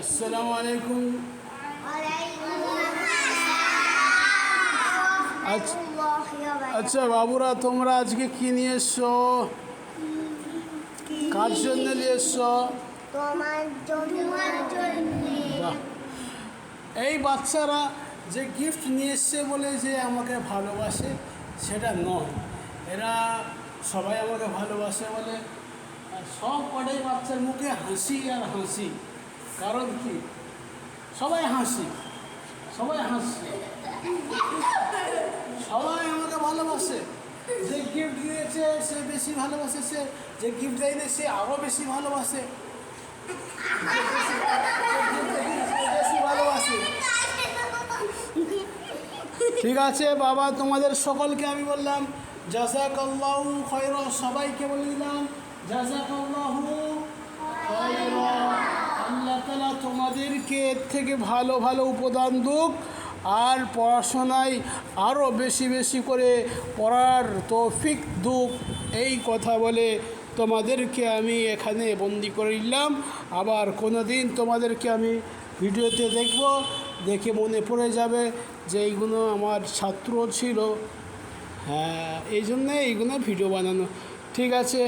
আসসালামু আলাইকুম। আচ্ছা আচ্ছা বাবুরা, তোমরা আজকে কি নিয়ে এসছো? কার জন্য নিয়ে এসছো? এই বাচ্চারা যে গিফট নিয়ে এসছে বলে যে আমাকে ভালোবাসে, সেটা নয়। এরা সবাই আমাকে ভালোবাসে বলে। সব কটাই বাচ্চার মুখে হাসি আর হাসি। কারণ কি? সবাই হাসি, সবাই হাসছে সবাই আমাকে ভালোবাসে। যে গিফট দিয়েছে, সে বেশি ভালোবাসে, সে যে গিফট দেয়নি, সে আরও বেশি ভালোবাসে। বেশি- ভালোবাসে ঠিক আছে, বাবা, তোমাদের সকলকে আমি বললাম জাজাকাল্লাহু খয়রা সবাইকে বলে দিলাম জাজাকাল্লাহু খয়রা তোমাদেরকে এর থেকে ভালো ভালো উপদান দুক। আর পড়াশোনায় আরও বেশি বেশি করে পড়ার তৌফিক দুক। এই কথা বলে তোমাদেরকে আমি এখানে বন্দি করে নিলাম। আবার কোনো দিন তোমাদেরকে আমি ভিডিওতে দেখব, দেখে মনে পড়ে যাবে যে এইগুলো আমার ছাত্র ছিল। হ্যাঁ এই জন্যে এইগুলো ভিডিও বানানো। ঠিক আছে।